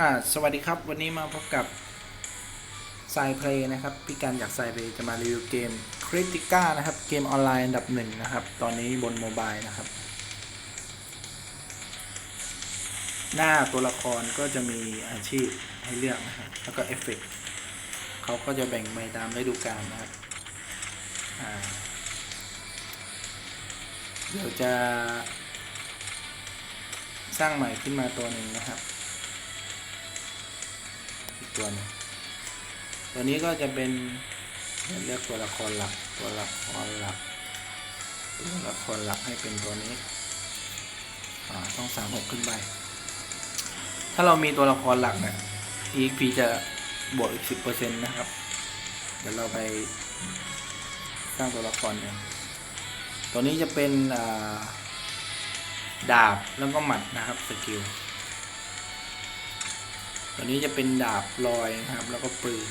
อ่าสวัสดีครับวันนี้มาพบกับไซเพลย์นะครับ พี่การอยากไซเพลย์จะมารีวิวเกมคริติก้านะครับ เกมออนไลน์อันดับหนึ่งนะครับ ตอนนี้บนโมบายนะครับ หน้าตัวละครก็จะมีอาชีพให้เลือกนะครับแล้วก็เอฟเฟกต์เขาก็จะแบ่งไปตามฤดูกาลนะครับอ่าเดี๋ยวจะสร้างใหม่ขึ้นมาตัวหนึ่งนะครับ ตัวนึงตัวนี้ก็จะเป็นเดี๋ยกตัวละครหลัก ตัวละครหลัก ตัวละครหลักให้เป็นตัวนี้อ่าต้องสามหกขึ้นไป ถ้าเรามีตัวละครหลักเนี่ย EXP จะบวกอีกสิบเปอร์เซ็นต์นะครับ เดี๋ยวเราไปสร้างตัวละครกันตัวนี้จะเป็นดาบแล้วก็หมัดนะครับสกิล ตัวนี้จะเป็นดาบลอยนะครับ แล้วก็ปืน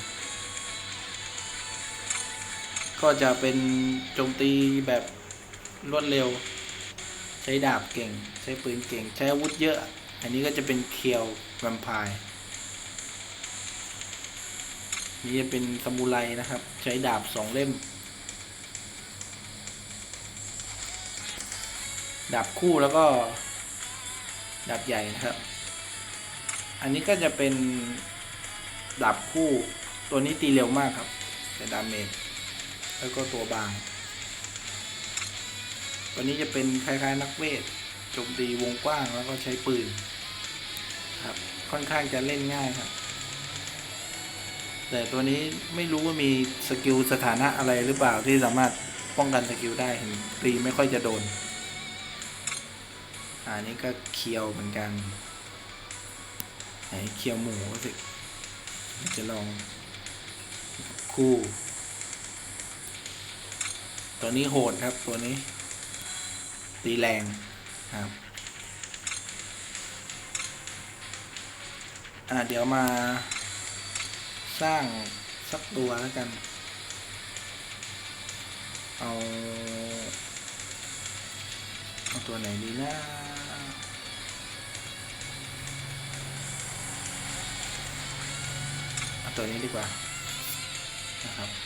ก็จะเป็นโจมตีแบบรวดเร็ว ใช้ดาบเก่ง ใช้ปืนเก่ง ใช้อาวุธเยอะ อันนี้ก็จะเป็นเคียวแวมไพร์นี่จะเป็นซามูไรนะครับ ใช้ดาบสองเล่ม ดาบคู่แล้วก็ ดาบใหญ่นะครับ อันนี้ก็จะเป็นดาบคู่ตัวนี้ตีเร็วมากครับ แต่ดาเมจแล้วก็ตัวบาง ตัวนี้จะเป็นคล้ายๆนักเวทโจมตีวงกว้างแล้วก็ใช้ปืนครับค่อนข้างจะเล่นง่ายครับ แต่ตัวนี้ไม่รู้ว่ามีสกิลสถานะอะไรหรือเปล่าที่สามารถป้องกันสกิลได้เห็นตีไม่ค่อยจะโดนอันนี้ก็เคียวเหมือนกันไหน เคี่ยวหมูสิจะลองคู่ ตัวนี้โหดครับ ตัวนี้ ตีแรงครับอ่าเดี๋ยวมา สร้างสักตัวแล้วกัน เอา เอาตัวไหนดีนะ ตัวนี้ดีกว่านะครับ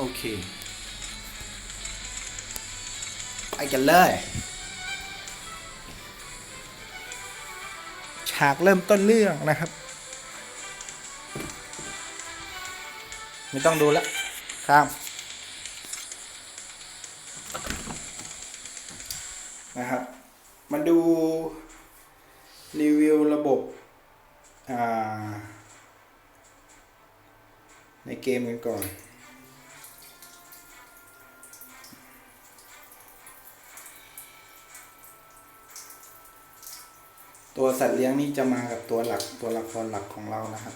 โอเค ไปกันเลย ฉากเริ่มต้นเรื่องนะครับ ไม่ต้องดูแล้วข้ามนะครับ มาดูรีวิวระบบในเกมกันก่อน ตัวสัตว์เลี้ยงนี่จะมากับตัวหลักตัวละครหลักของเรานะครับ